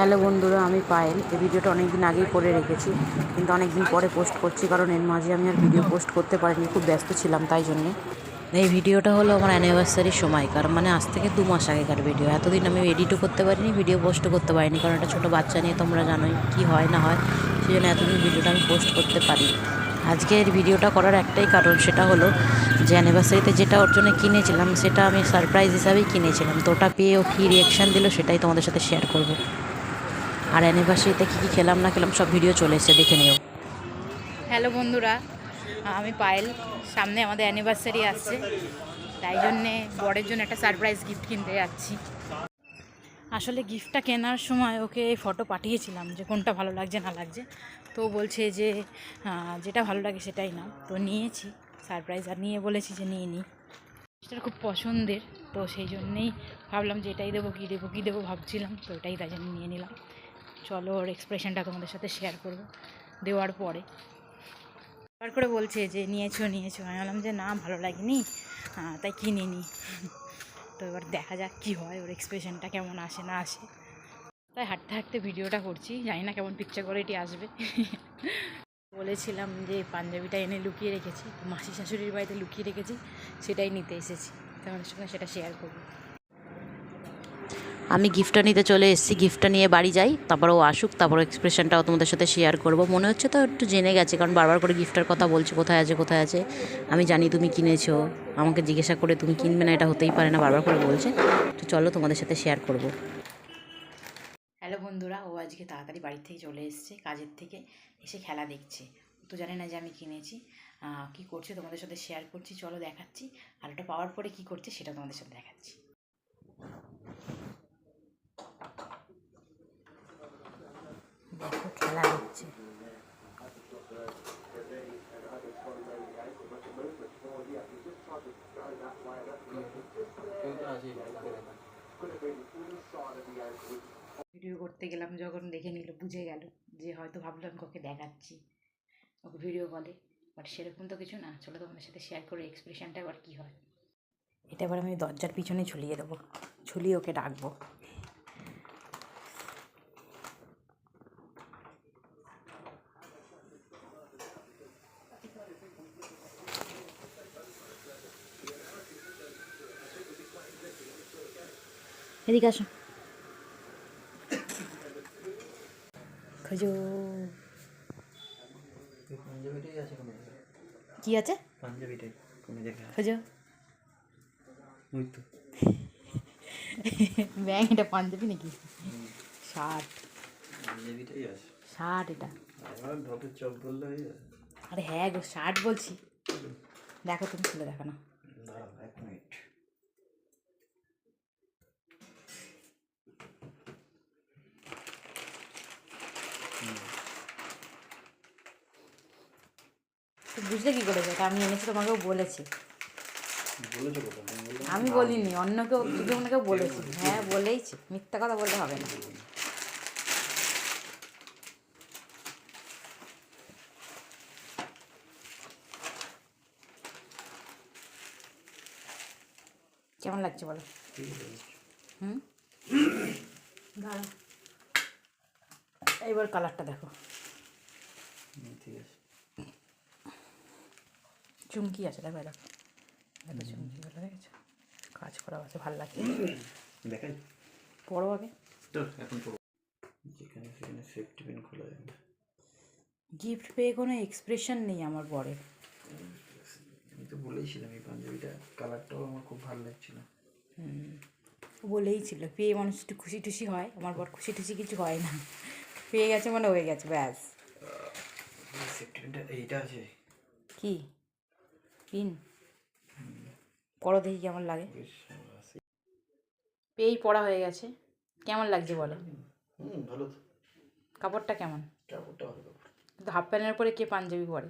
Hello বন্ধুরা আমি পায়েল। এই ভিডিওটা অনেক দিন আগেই করে রেখেছি, কিন্তু অনেক দিন পরে পোস্ট করছি, কারণ এর মাঝে আমি আর ভিডিও পোস্ট করতে পারিনি, খুব ব্যস্ত ছিলাম তাই জন্যে। এই ভিডিওটা হলো আমার অ্যানিভার্সারির সময়কার মানে আজ থেকে দু মাস আগেকার ভিডিও এতদিন আমি এডিটও করতে পারিনি ভিডিও পোস্টও করতে পারিনি, কারণ একটা ছোটো বাচ্চা নিয়ে তোমরা জানোই কী হয় না হয় সেই জন্য এতদিন ভিডিওটা আমি পোস্ট করতে পারি। আজকের ভিডিওটা করার একটাই কারণ সেটা হলো যে অ্যানিভার্সারিতে যেটা ওর জন্য কিনেছিলাম, সেটা আমি সারপ্রাইজ হিসাবেই কিনেছিলাম। তো ওটা পেয়ে ও কী রিয়াকশান দিল সেটাই তোমাদের সাথে শেয়ার করব। আর অ্যানিভার্সারিতে কী কী খেলাম না খেলাম সব ভিডিও চলে এসেছে, দেখে নিও। হ্যালো বন্ধুরা, আমি পায়েল। সামনে আমাদের অ্যানিভার্সারি আসছে। তাই জন্যে বরের জন্য একটা সারপ্রাইজ গিফট কিনতে যাচ্ছি। আসলে গিফটটা কেনার সময় ওকে ফটো পাঠিয়েছিলাম যে কোনটা ভালো লাগছে, না লাগছে। তো বলছে যে যেটা ভালো লাগে সেটাই না তো নিয়েছি সারপ্রাইজ আর নিয়ে বলেছি যে নিয়ে নিই সেটা খুব পছন্দের, তো সেই জন্যেই ভাবলাম যে এটাই দেবো, কী দেবো কী দেবো ভাবছিলাম। তো এটাই তাই জন্য নিয়ে নিলাম। চলো ওর এক্সপ্রেশনটা তোমাদের সাথে শেয়ার করব, দেওয়ার পরে। বার করে বলছে যে, নিয়েছো নিয়েছো। আমি বললাম যে, না, ভালো লাগেনি। তাই কিনে নি। তো এবার দেখা যাক কী হয়, ওর এক্সপ্রেশনটা কেমন আসে, না আসে। তাই হাঁটতে হাঁটতে ভিডিওটা করছি, জানি না কেমন পিকচার কোয়ালিটি আসবে। বলেছিলাম যে, পাঞ্জাবিটা এনে লুকিয়ে রেখেছি মাসি শাশুড়ির বাড়িতে লুকিয়ে রেখেছি, সেটাই নিতে এসেছি। তোমাদের সঙ্গে সেটা শেয়ার করব। আমি গিফটটা নিতে চলে এসেছি গিফটটা নিয়ে বাড়ি যাই, তারপর ও আসুক, তারপর এক্সপ্রেশনটাও তোমাদের সাথে শেয়ার করব। মনে হচ্ছে তো একটু জেনে গেছে, কারণ বারবার করে গিফটের কথা বলছে, কোথায় আছে কোথায় আছে, আমি জানি তুমি কিনেছো, আমাকে জিজ্ঞাসা করে তুমি কিনবে না, এটা হতেই পারে না, বারবার করে বলছে, তো চলো তোমাদের সাথে শেয়ার করব। হ্যালো বন্ধুরা, ও আজকে তাড়াতাড়ি বাড়ি থেকে চলে এসছে, কাজের থেকে এসে খেলা দেখছে। তো জানে না যে আমি কিনেছি কি করছে, তোমাদের সাথে শেয়ার করছি, চলো দেখাচ্ছি, আর ওটা পাওয়ার পরে কি করছে, সেটা তোমাদের সাথে দেখাচ্ছি। দেখো খেলা হচ্ছে। ভিডিও করতে গেলাম, যখন দেখে নিল, বুঝে গেল যে হয়তো ভাবলাম ওকে দেখাচ্ছি। ওকে ভিডিও কলে বাট সেরকম তো কিছু না। চলো তোমাদের সাথে শেয়ার করে এক্সপ্রেশনটা এবার কী হয়। এটা এবার আমি দরজার পিছনে ঝুলিয়ে দেবো। ঝুলিয়ে ওকে ডাকবো। এদিকে আসো। খোঁজো। কি আছে? খোঁজো। ব্যাং এটা পাঞ্জাবি নাকি? শার্ট। শার্ট এটা। আরে হ্যাঁ গো, শার্ট বলছি। দেখো তুমি খুলে দেখো না এক মিনিট তুমি বুঝলে কী করে এটা আমি এনেছি তোমাকেও বলেছি। তুমি আমি বলিনি অন্য কেউ না কেউ বলেছি? হ্যাঁ বলেইছি। মিথ্যা কথা বললে হবে না। কেমন লাগছে বলো? হুম? এবার কালারটা দেখো। ঠিক আছে। চুমকি আছে দেখো দেখো দেখো চুমকিগুলো দেখেছ কাজ করা আছে ভালো লাগছে দেখাই। পড়ো আগে। তো এখন যেখানে সেখানে সেফটি পিন খোলা যায় না গিফট পেয়ে কোনো এক্সপ্রেশন নেই আমার বরের। আমি তো বলেইছিলাম এই পাঞ্জাবিটা। কালারটাও আমার খুব ভালো লাগছিল। ও বলেই ছিল পেয়ে মানুষ একটু খুশি টুসি হয়। আমার বর খুশি টুসি কিছু হয় না। পেয়ে গেছে মানে হয়ে গেছে ব্যাস। এইটা আছে। কি? পিন পড়ো দেখি কেমন লাগে। পেয়েই পড়া হয়ে গেছে। কেমন লাগছে বলো? ভালো কাপড়টা কেমন? কাপড়টা ভালো কিন্তু হাফ প্যান্টের পরে কে পাঞ্জাবি পরে?